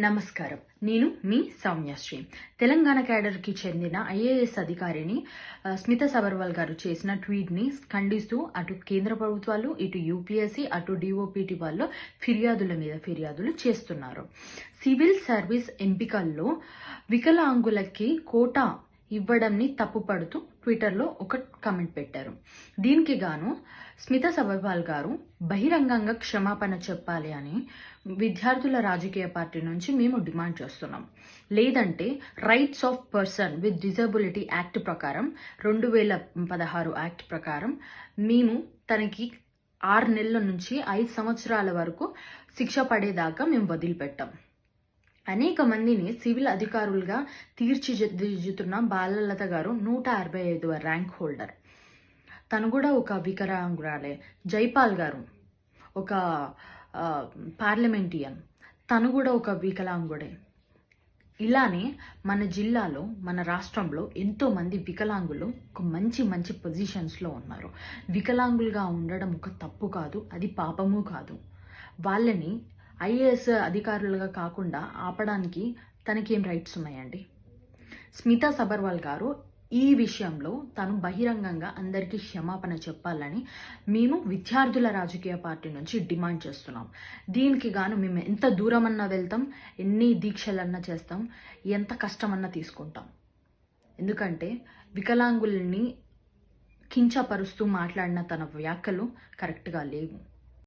నమస్కారం. నేను మీ సౌమ్యశ్రీ తెలంగాణ క్యాడర్కి చెందిన ఐఏఎస్ అధికారిని స్మిత సబర్వాల్ గారు చేసిన ట్వీట్ని ఖండిస్తూ అటు కేంద్ర ప్రభుత్వాలు ఇటు యూపీఎస్సీ అటు డిఓపిటి వాళ్ళు ఫిర్యాదుల మీద ఫిర్యాదులు చేస్తున్నారు. సివిల్ సర్వీస్ ఎంపికల్లో వికలాంగులకి కోటా ఇవ్వడంని తప్పుపడుతూ ట్విట్టర్లో ఒక కామెంట్ పెట్టారు. దీనికి గాను స్మిత సబర్వాల్ గారు బహిరంగంగా క్షమాపణ చెప్పాలి అని విద్యార్థుల రాజకీయ పార్టీ నుంచి మేము డిమాండ్ చేస్తున్నాం. లేదంటే rights of person with disability act ప్రకారం రెండు వేల పదహారు యాక్ట్ ప్రకారం మేము తనకి ఆరు నెలల నుంచి ఐదు సంవత్సరాల వరకు శిక్ష పడేదాకా మేము వదిలిపెట్టాం. అనేక మందిని సివిల్ అధికారులుగా తీర్చిదిద్దుతున్న బాలలత గారు నూట అరవై ఐదవ ర్యాంక్ హోల్డర్. తను కూడా ఒక వికరాంగురాలే జైపాల్ గారు ఒక ఆ, పార్లమెంటియన్. తను కూడా ఒక వికలాంగుడే. ఇలానే మన జిల్లాలో మన రాష్ట్రంలో ఎంతోమంది వికలాంగులు ఒక మంచి మంచి పొజిషన్స్లో ఉన్నారు. వికలాంగులుగా ఉండడం ఒక తప్పు కాదు అది పాపము కాదు. వాళ్ళని ఐఏఎస్ అధికారులుగా కాకుండా ఆపడానికి తనకేం రైట్స్ ఉన్నాయండి? స్మితా సబర్వాల్ గారు ఈ విషయంలో తను బహిరంగంగా అందరికీ క్షమాపణ చెప్పాలని మేము విద్యార్థుల రాజకీయ పార్టీ నుంచి డిమాండ్ చేస్తున్నాం. దీనికి గాను మేము ఎంత దూరమన్నా వెళ్తాం ఎన్ని దీక్షలన్నా చేస్తాం ఎంత కష్టమన్నా తీసుకుంటాం. ఎందుకంటే వికలాంగుల్ని కించపరుస్తూ మాట్లాడిన తన వ్యాఖ్యలు కరెక్ట్గా లేవు.